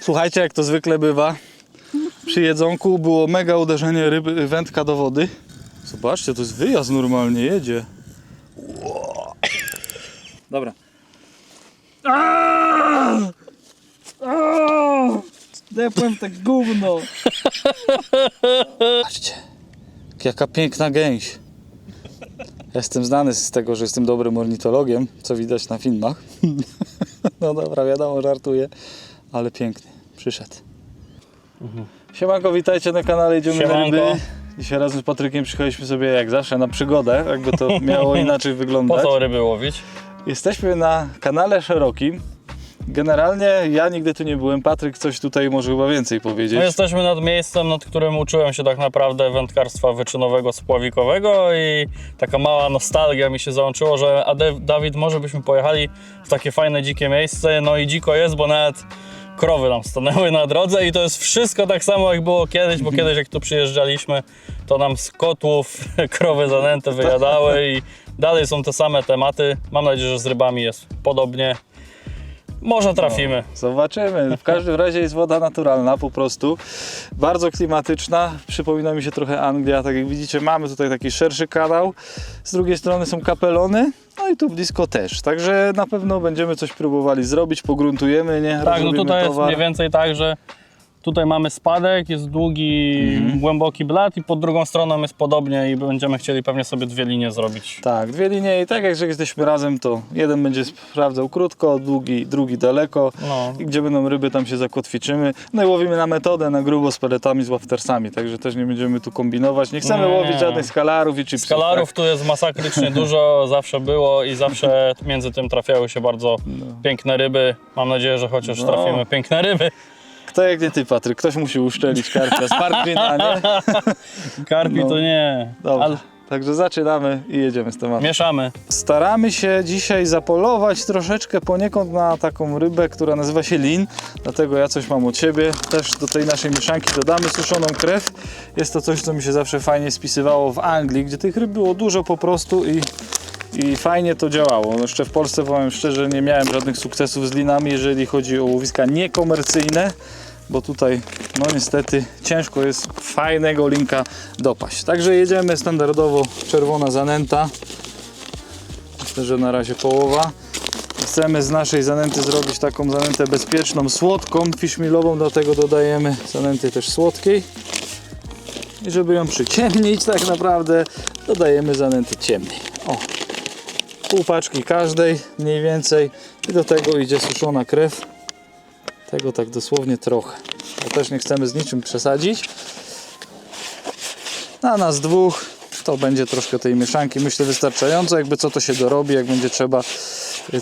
Słuchajcie, jak to zwykle bywa, przy jedzonku było mega uderzenie ryby, wędka do wody. Zobaczcie, to jest wyjazd normalnie, jedzie. Ło. Dobra. Depłem tak gówno. Patrzcie, jaka piękna gęś. Jestem znany z tego, że jestem dobrym ornitologiem, co widać na filmach. No dobra, wiadomo, żartuję, ale piękny, przyszedł. Siemanko, witajcie na kanale Idziemy na ryby. Dzisiaj razem z Patrykiem przyjechaliśmy sobie jak zawsze na przygodę, jakby to miało inaczej Po wyglądać. co ryby łowić? Jesteśmy na kanale szerokim. Generalnie ja nigdy tu nie byłem, Patryk coś tutaj może chyba więcej powiedzieć. My jesteśmy nad miejscem, nad którym uczyłem się tak naprawdę wędkarstwa wyczynowego, spławikowego i taka mała nostalgia mi się załączyło, że a Dawid, może byśmy pojechali w takie fajne, dzikie miejsce. No i dziko jest, bo nawet krowy nam stanęły na drodze i to jest wszystko tak samo jak było kiedyś, bo kiedyś jak tu przyjeżdżaliśmy, to nam z kotłów krowy zanęte wyjadały i dalej są te same tematy. Mam nadzieję, że z rybami jest podobnie. Może trafimy. Zobaczymy. W każdym razie jest woda naturalna po prostu. Bardzo klimatyczna. Przypomina mi się trochę Anglia. Tak jak widzicie, mamy tutaj taki szerszy kanał. Z drugiej strony są kapelony. No i tu blisko też. Także na pewno będziemy coś próbowali zrobić. Pogruntujemy, nie? Tak, no tutaj jest towar. mniej więcej tak, że tutaj mamy spadek, jest długi, Mhm. głęboki blat i pod drugą stroną jest podobnie i będziemy chcieli pewnie sobie dwie linie zrobić. Tak, dwie linie i tak jak jesteśmy razem, to jeden będzie sprawdzał krótko, drugi, drugi daleko. No. I gdzie będą ryby, tam się zakotwiczymy. No i łowimy na metodę, na grubo z peletami, z łaftersami, także też nie będziemy tu kombinować. Nie chcemy Nie. łowić żadnych skalarów i chipsów. Skalarów tak? tu jest masakrycznie dużo, zawsze było i zawsze między tym trafiały się bardzo piękne ryby. Mam nadzieję, że chociaż No. trafimy piękne ryby. Kto jak nie ty, Patryk? Ktoś musi uszczelić karpia z parkwina, nie? Karpi No. to nie, Dobra, ale także zaczynamy i jedziemy z tematem. mieszamy. Staramy się dzisiaj zapolować troszeczkę poniekąd na taką rybę, która nazywa się lin. Dlatego ja coś mam od siebie. Też do tej naszej mieszanki dodamy suszoną krew. Jest to coś, co mi się zawsze fajnie spisywało w Anglii, gdzie tych ryb było dużo po prostu i, i fajnie to działało. No Jeszcze w Polsce powiem szczerze, nie miałem żadnych sukcesów z linami, jeżeli chodzi o łowiska niekomercyjne. Bo tutaj, no niestety, ciężko jest fajnego linka dopaść. Także jedziemy standardowo czerwona zanęta. Myślę, że na razie połowa. Chcemy z naszej zanęty zrobić taką zanętę bezpieczną, słodką, fishmilową, dlatego dodajemy zanęty też słodkiej. I żeby ją przyciemnić tak naprawdę, dodajemy zanęty ciemnej. O, pół paczki każdej mniej więcej i do tego idzie suszona krew. Tego tak dosłownie trochę, bo też nie chcemy z niczym przesadzić. Na nas dwóch to będzie troszkę tej mieszanki, myślę wystarczająco, jakby co to się dorobi, jak będzie trzeba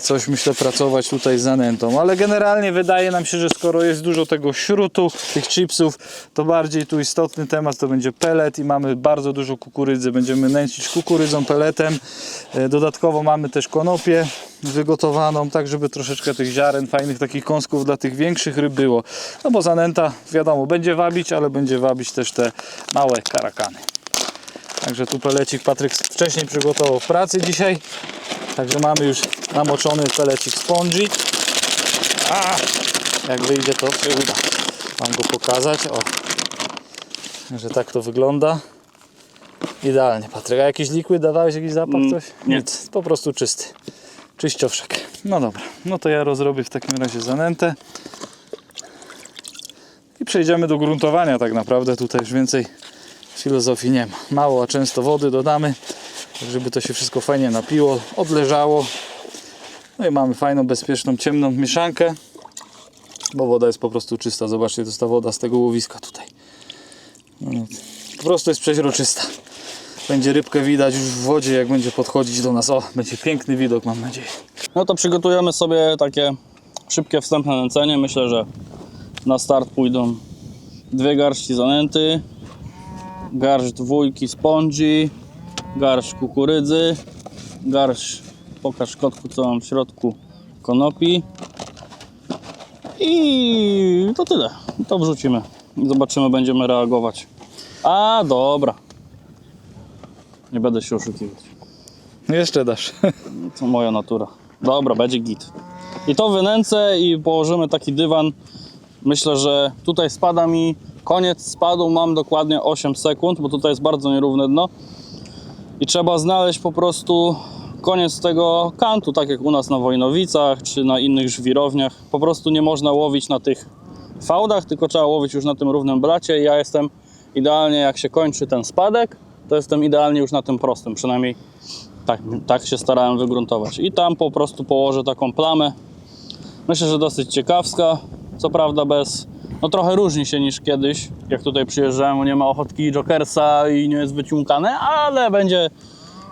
coś myślę pracować tutaj z zanętą, ale generalnie wydaje nam się, że skoro jest dużo tego śrutu, tych chipsów, to bardziej tu istotny temat to będzie pelet i mamy bardzo dużo kukurydzy, będziemy nęcić kukurydzą, peletem, E, dodatkowo mamy też konopię wygotowaną, tak żeby troszeczkę tych ziaren, fajnych takich kąsków dla tych większych ryb było, no bo zanęta wiadomo będzie wabić, ale będzie wabić też te małe karakany. Także tu pelecik Patryk wcześniej przygotował w pracy dzisiaj. Także mamy już namoczony pelecik spongy. A, jak wyjdzie to się uda Wam go pokazać. O, że tak to wygląda. Idealnie Patryk. A jakiś liquid dawałeś jakiś zapach Mm, coś? nie. Nic, po prostu czysty. Czyścioszek. No dobra, no to ja rozrobię w takim razie zanętę. I przejdziemy do gruntowania tak naprawdę. Tutaj już więcej filozofii nie ma. Mało, a często wody dodamy, żeby to się wszystko fajnie napiło, odleżało. No i mamy fajną, bezpieczną, ciemną mieszankę, bo woda jest po prostu czysta. Zobaczcie, to jest ta woda z tego łowiska tutaj. No, po prostu jest przeźroczysta. Będzie rybkę widać już w wodzie, jak będzie podchodzić do nas. O, będzie piękny widok, mam nadzieję. No to przygotujemy sobie takie szybkie wstępne nęcenie. Myślę, że na start pójdą dwie garści zanęty, garść dwójki spongi, garść kukurydzy, garść, pokaż kotku co mam w środku, konopi i to tyle. To wrzucimy. Zobaczymy, będziemy reagować. A, dobra. Nie będę się oszukiwać. Jeszcze dasz. To moja natura. Dobra, będzie git. I to wynęcę i położymy taki dywan Myślę, że tutaj spada mi koniec spadu, mam dokładnie 8 sekund, bo tutaj jest bardzo nierówne dno. I trzeba znaleźć po prostu koniec tego kantu, tak jak u nas na Wojnowicach czy na innych żwirowniach. Po prostu nie można łowić na tych fałdach, tylko trzeba łowić już na tym równym blacie. I ja jestem idealnie, jak się kończy ten spadek, to jestem idealnie już na tym prostym, przynajmniej tak, tak się starałem wygruntować. I tam po prostu położę taką plamę. Myślę, że dosyć ciekawska. Co prawda bez. No trochę różni się niż kiedyś, jak tutaj przyjeżdżałem, nie ma ochotki Jokersa i nie jest wyciąkane, ale będzie,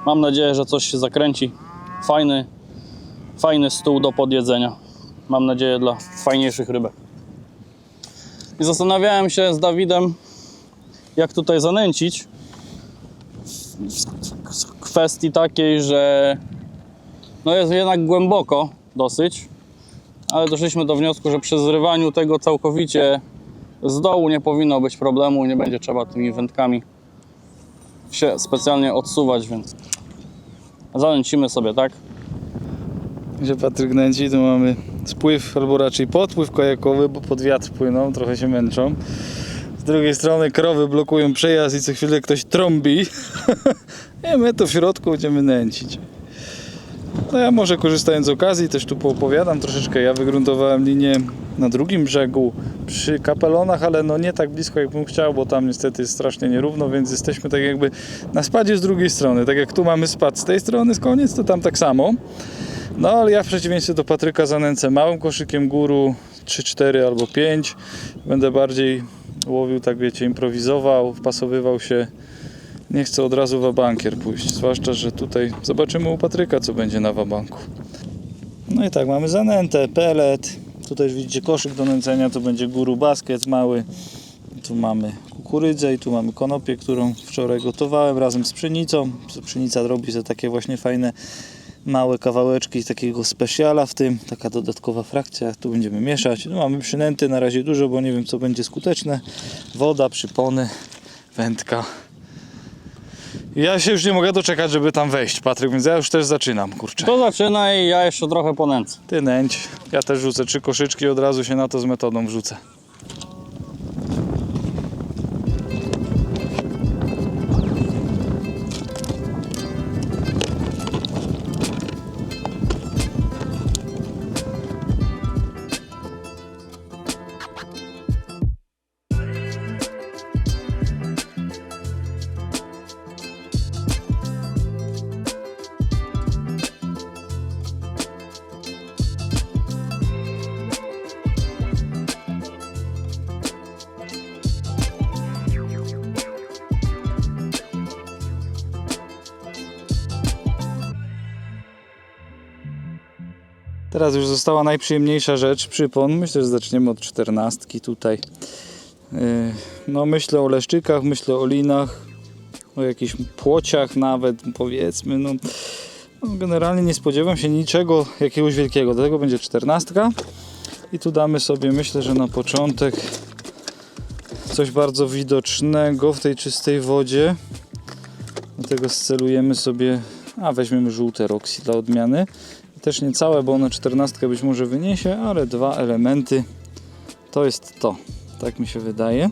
mam nadzieję, że coś się zakręci. Fajny, fajny stół do podjedzenia. Mam nadzieję dla fajniejszych rybek. I zastanawiałem się z Dawidem, jak tutaj zanęcić. W kwestii takiej, że no jest jednak głęboko dosyć, ale doszliśmy do wniosku, że przy zrywaniu tego całkowicie z dołu nie powinno być problemu, nie będzie trzeba tymi wędkami się specjalnie odsuwać, więc zanęcimy sobie, tak? Gdzie Patryk nęci, tu mamy spływ, albo raczej podpływ kajakowy, bo pod wiatr płyną, trochę się męczą. Z drugiej strony krowy blokują przejazd i co chwilę ktoś trąbi. I my tu w środku będziemy nęcić. No ja może korzystając z okazji też tu poopowiadam troszeczkę. Ja wygruntowałem linię na drugim brzegu przy kapelonach, ale no nie tak blisko jak bym chciał, bo tam niestety jest strasznie nierówno, więc jesteśmy tak jakby na spadzie z drugiej strony. Tak jak tu mamy spad z tej strony z koniec, to tam tak samo. No ale ja w przeciwieństwie do Patryka zanęcę małym koszykiem góru 3, 4 albo 5. Będę bardziej łowił, tak wiecie, improwizował, wpasowywał się. Nie chcę od razu w bankier pójść, zwłaszcza, że tutaj zobaczymy u Patryka, co będzie na wabanku. No i tak, mamy zanętę, pelet. Tutaj już widzicie koszyk do nęcenia, to będzie guru basket mały. Tu mamy kukurydzę i tu mamy konopię, którą wczoraj gotowałem razem z pszenicą. Pszenica robi sobie takie właśnie fajne małe kawałeczki takiego specjala w tym, taka dodatkowa frakcja, tu będziemy mieszać. No, mamy przynęty na razie dużo, bo nie wiem co będzie skuteczne. Woda, przypony, wędka. Ja się już nie mogę doczekać, żeby tam wejść, Patryk, więc ja już też zaczynam, kurczę. To zaczynaj, ja jeszcze trochę ponęcę. Ty nęć, ja też rzucę trzy koszyczki, od razu się na to z metodą wrzucę. Teraz już została najprzyjemniejsza rzecz, przypon. Myślę, że zaczniemy od czternastki tutaj. Yy, No myślę o leszczykach, myślę o linach, o jakichś płociach nawet powiedzmy. No, no generalnie nie spodziewam się niczego jakiegoś wielkiego, dlatego będzie czternastka. I tu damy sobie, myślę, że na początek coś bardzo widocznego w tej czystej wodzie. Dlatego scelujemy sobie, a weźmiemy żółte Roxy dla odmiany. Też nie całe, bo one 14 być może wyniesie, ale dwa elementy to jest to. Tak mi się wydaje.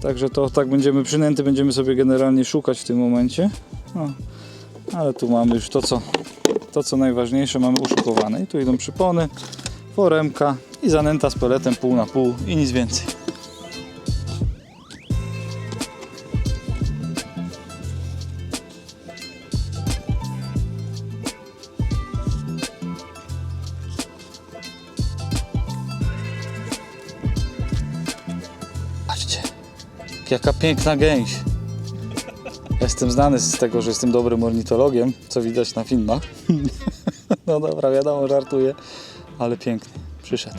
Także to tak będziemy przynęty, będziemy sobie generalnie szukać w tym momencie. No, ale tu mamy już to co, to, co najważniejsze, mamy uszukowane. I tu idą przypony, foremka i zanęta z peletem pół na pół i nic więcej. Jaka piękna gęś. Jestem znany z tego, że jestem dobrym ornitologiem, co widać na filmach. No dobra, wiadomo, żartuję, ale piękny. Przyszedł.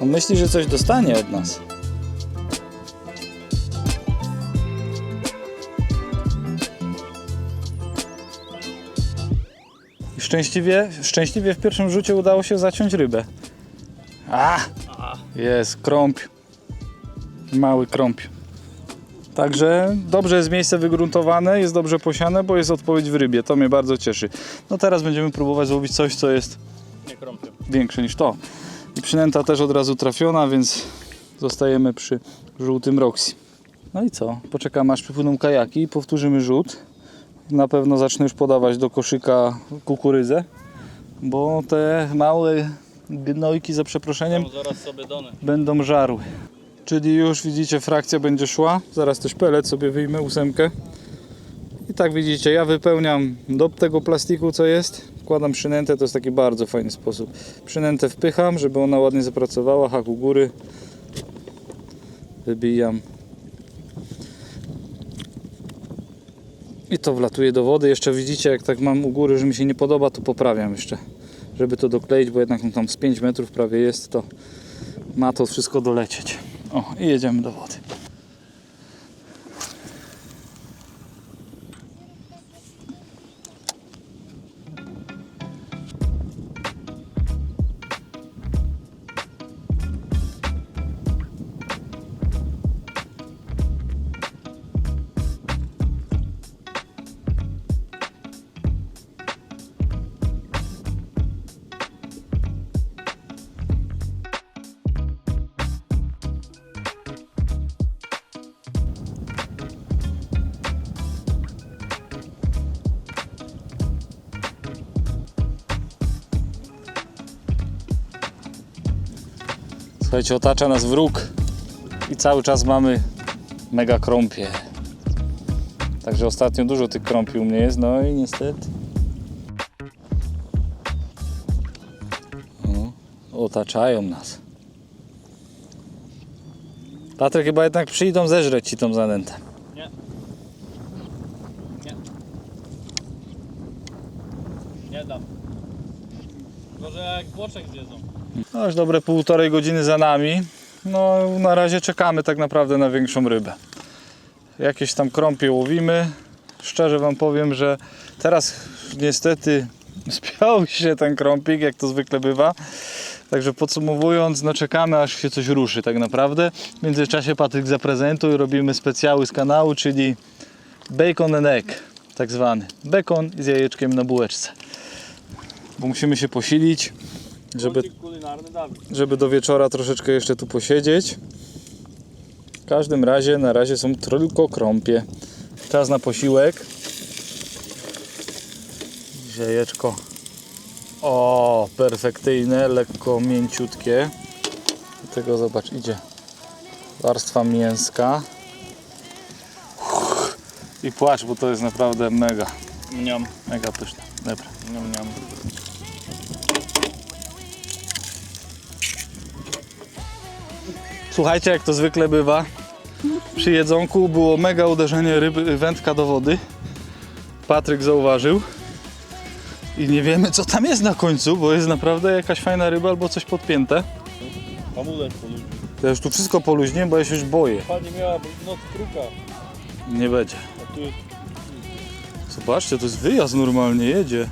On myśli, że coś dostanie od nas. I Szczęśliwie, szczęśliwie w pierwszym rzucie udało się zaciąć rybę. A! Jest krąb. Mały krąb. Także dobrze jest miejsce wygruntowane, jest dobrze posiane, bo jest odpowiedź w rybie. To mnie bardzo cieszy. No teraz będziemy próbować złowić coś, co jest większe niż to. I przynęta też od razu trafiona, więc zostajemy przy żółtym Roxy. No i co? Poczekamy aż przypłyną kajaki i powtórzymy rzut. Na pewno zacznę już podawać do koszyka kukurydzę, bo te małe gnojki za przeproszeniem dony. będą żarły. Czyli już widzicie frakcja będzie szła. Zaraz też pelet sobie wyjmę ósemkę. I tak widzicie, ja wypełniam do tego plastiku co jest. Wkładam przynętę, to jest taki bardzo fajny sposób. Przynętę wpycham, żeby ona ładnie zapracowała, hak u góry. Wybijam. I to wlatuje do wody. Jeszcze widzicie, jak tak mam u góry, że mi się nie podoba, to poprawiam jeszcze. Żeby to dokleić, bo jednak no tam z 5 metrów prawie jest, to ma to wszystko dolecieć. O, i jedziemy do wody. Słuchajcie, otacza nas wróg i cały czas mamy mega krąpie. Także ostatnio dużo tych krąpi u mnie jest, no i niestety. O, otaczają nas. Patryk, chyba jednak przyjdą zeżreć ci tą zanętę. Nie. Nie. Nie dam. Może jak boczek zjedzą. No już dobre półtorej godziny za nami. No na razie czekamy tak naprawdę na większą rybę. Jakieś tam krąpie łowimy. Szczerze Wam powiem, że teraz niestety spiął się ten krąpik, jak to zwykle bywa. Także podsumowując, no czekamy aż się coś ruszy tak naprawdę. W międzyczasie Patryk zaprezentuj, robimy specjały z kanału, czyli bacon and egg, tak zwany. Bacon z jajeczkiem na bułeczce. Bo musimy się posilić, żeby kulinarny Dawid. żeby do wieczora troszeczkę jeszcze tu posiedzieć. W każdym razie na razie są tylko krąpie. Czas na posiłek. Jajeczko. O, perfekcyjne, lekko mięciutkie. Do tego zobacz, idzie warstwa mięska. I płacz, bo to jest naprawdę mega, Mniam, mega pyszne. Dobra. mniam, mniam. Słuchajcie, jak to zwykle bywa, przy jedzonku było mega uderzenie ryby, wędka do wody. Patryk zauważył. I nie wiemy, co tam jest na końcu, bo jest naprawdę jakaś fajna ryba albo coś podpięte. Hamulec po ludzi. Ja już tu wszystko poluźnię, bo ja się już boję. Pani miała noc kruka, Nie będzie. a tu jest Zobaczcie, to jest wyjazd normalnie, jedzie.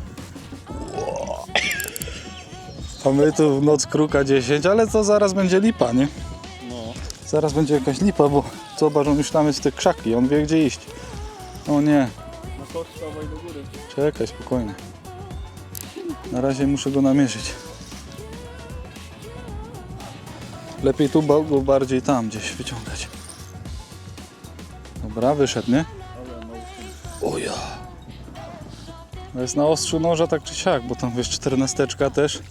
A my tu w noc kruka 10, ale to zaraz będzie lipa, nie? No. Zaraz będzie jakaś lipa, bo zobacz, on już tam jest te krzaki, on wie gdzie iść. O nie, do góry. czekaj, spokojnie. Na razie muszę go namierzyć. Lepiej tu go bardziej tam gdzieś wyciągać. Dobra, wyszedł, nie? Dobra, no. O ja. To jest na ostrzu noża tak czy siak, bo tam wiesz, czternasteczka też.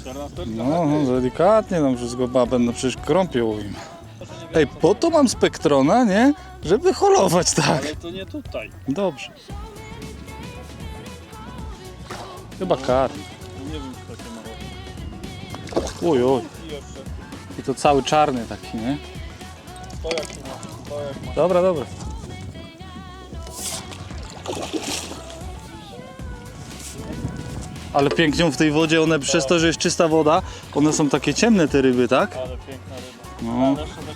14 No, no delikatnie tam wszystko babę, no przecież krąpie łowimy. Ej, po to mam spektrona, nie? Żeby holować tak. Ale to nie tutaj. Dobrze. Chyba kar. Nie wiem, czy takie mało. Oj, oj. I jeszcze. I to cały czarny taki, nie? To jak ma. To jak ma. Dobra, dobra. Ale pięknie w tej wodzie, one przez to, że jest czysta woda, one są takie ciemne te ryby, tak? Ale piękna ryba. No. Ale jeszcze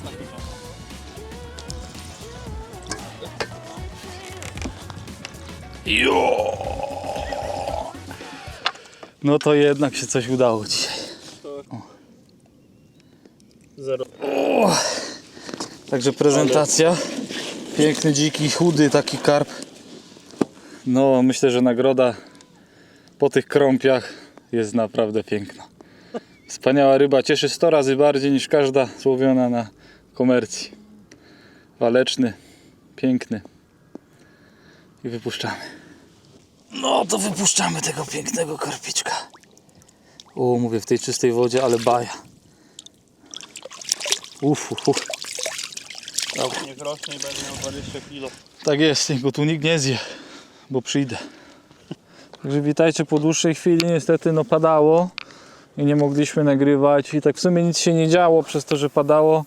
Jo! No to jednak się coś udało dzisiaj. Zero. Także prezentacja Piękny, dziki, chudy taki karp. No, myślę, że nagroda po tych krąpiach jest naprawdę piękna. Wspaniała ryba, cieszy 100 razy bardziej niż każda złowiona na komercji. Waleczny, piękny. I wypuszczamy. No to wypuszczamy tego pięknego karpiczka. O, mówię w tej czystej wodzie, ale baja. Uf, uf, uf. Dobra. Niech rośnie i będzie miał 20 kg. Tak jest, niech go tu nikt nie zje, bo przyjdę. Także witajcie po dłuższej chwili, niestety no padało i nie mogliśmy nagrywać i tak w sumie nic się nie działo przez to, że padało.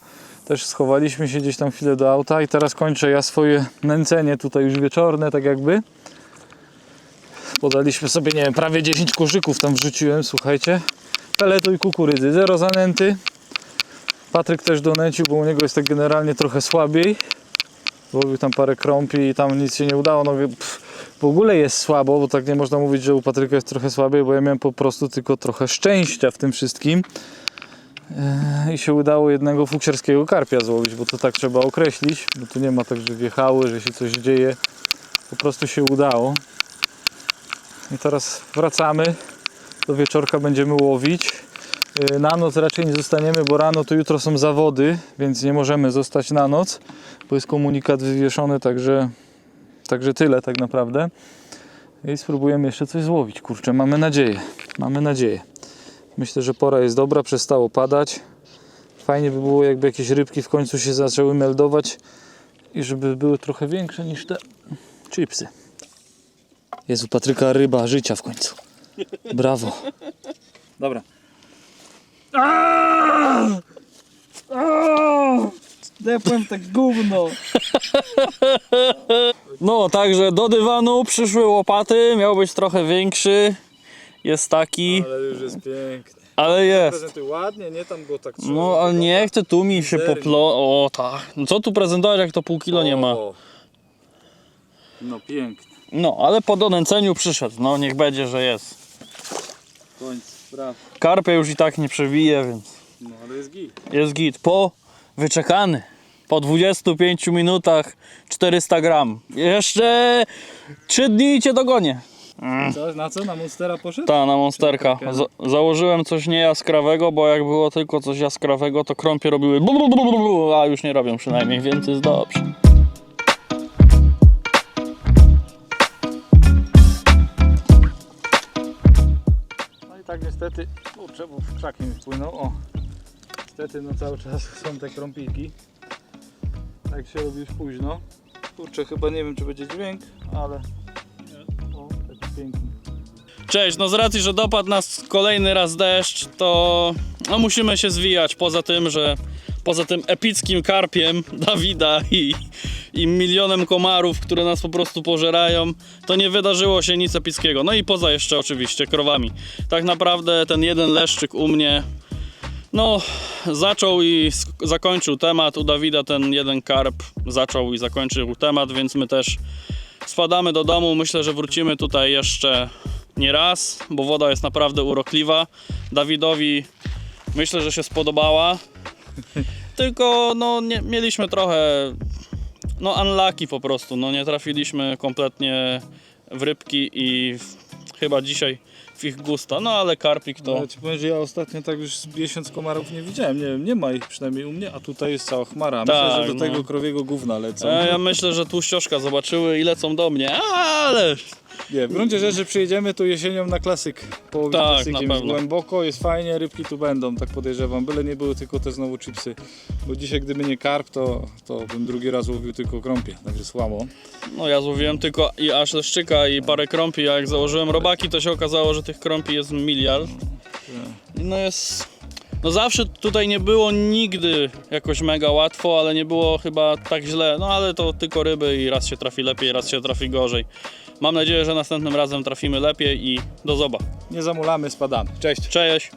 Też schowaliśmy się gdzieś tam chwilę do auta i teraz kończę ja swoje nęcenie tutaj już wieczorne, tak jakby. Podaliśmy sobie, nie wiem, prawie 10 kurzyków tam wrzuciłem, słuchajcie. Peletu i kukurydzy, zero zanęty. Patryk też donęcił, bo u niego jest tak generalnie trochę słabiej. Zrobił tam parę krąpi i tam nic się nie udało. No, pff, w ogóle jest słabo, bo tak nie można mówić, że u Patryka jest trochę słabiej, bo ja miałem po prostu tylko trochę szczęścia w tym wszystkim. Eee, I się udało jednego fuksiarskiego karpia złowić, bo to tak trzeba określić, bo tu nie ma tak, że wjechały, że się coś dzieje. Po prostu się udało. I teraz wracamy. Do wieczorka będziemy łowić. Eee, Na noc raczej nie zostaniemy, bo rano to jutro są zawody, więc nie możemy zostać na noc bo jest komunikat wywieszony, także, także tyle tak naprawdę. I spróbujemy jeszcze coś złowić, kurczę, mamy nadzieję, mamy nadzieję. Myślę, że pora jest dobra, przestało padać. Fajnie by było, jakby jakieś rybki w końcu się zaczęły meldować i żeby były trochę większe niż te chipsy. Jezu, Patryka, ryba życia w końcu. Brawo. Dobra. Depłem tak gówno. No, także do dywanu przyszły łopaty, miał być trochę większy. Jest taki, Ale już jest piękny. Ale jest. Prezentuj ładnie, nie tam było tak No, ale nie chcę tu mi się Mizernie. poplo... O, tak. No co tu prezentować, jak to pół kilo nie ma? O. No pięknie. No, ale po donęceniu przyszedł. No, niech będzie, że jest. Końc, brawo. Karpia już i tak nie przewije, więc No ale jest git. jest git. Po wyczekany. Po 25 minutach 400 gram. Jeszcze 3 dni i cię dogonię. Co, na co? Na Monstera poszedł? Ta, na monsterka. Za założyłem coś niejaskrawego, bo jak było tylko coś jaskrawego, to krąpie robiły a już nie robią przynajmniej, więc jest dobrze. No i tak niestety, kurczę, bo w krzaki mi wpłynął. O, niestety no cały czas są te krąpiki. Tak się robi już późno. Kurczę, chyba nie wiem czy będzie dźwięk, ale. Cześć, no z racji, że dopadł nas kolejny raz deszcz, to no musimy się zwijać. Poza tym, że poza tym epickim karpiem Dawida i, i milionem komarów, które nas po prostu pożerają, to nie wydarzyło się nic epickiego. No i poza jeszcze oczywiście krowami. Tak naprawdę ten jeden leszczyk u mnie no, zaczął i zakończył temat. U Dawida ten jeden karp zaczął i zakończył temat, więc my też spadamy do domu. Myślę, że wrócimy tutaj jeszcze nie raz, bo woda jest naprawdę urokliwa. Dawidowi myślę, że się spodobała. Tylko no, nie, mieliśmy trochę no unlucky po prostu. No, nie trafiliśmy kompletnie w rybki i w, chyba dzisiaj w ich gusta. No ale karpik to... Ja ci powiem, że ja ostatnio tak już z miesiąc komarów nie widziałem. Nie wiem, nie ma ich przynajmniej u mnie, a tutaj jest cała chmara. Myślę, Tak, że do no. tego krowiego gówna lecą. E, ja myślę, że tłuścioszka zobaczyły i lecą do mnie, ale Nie, w gruncie rzeczy przyjedziemy tu jesienią na klasyk. Połowić Tak, klasykiem. na Jest głęboko, jest fajnie, rybki tu będą, tak podejrzewam. Byle nie były tylko te znowu chipsy. Bo dzisiaj gdyby nie karp, to, to bym drugi raz łowił tylko krąpie, także słabo. no ja złowiłem tylko i aż leszczyka i parę krąpi, a jak założyłem robaki, to się okazało, że tych krąpi jest miliard. No jest... No zawsze tutaj nie było nigdy jakoś mega łatwo, ale nie było chyba tak źle. No ale to tylko ryby i raz się trafi lepiej, raz się trafi gorzej. Mam nadzieję, że następnym razem trafimy lepiej i do zoba. Nie zamulamy, spadamy. Cześć! Cześć!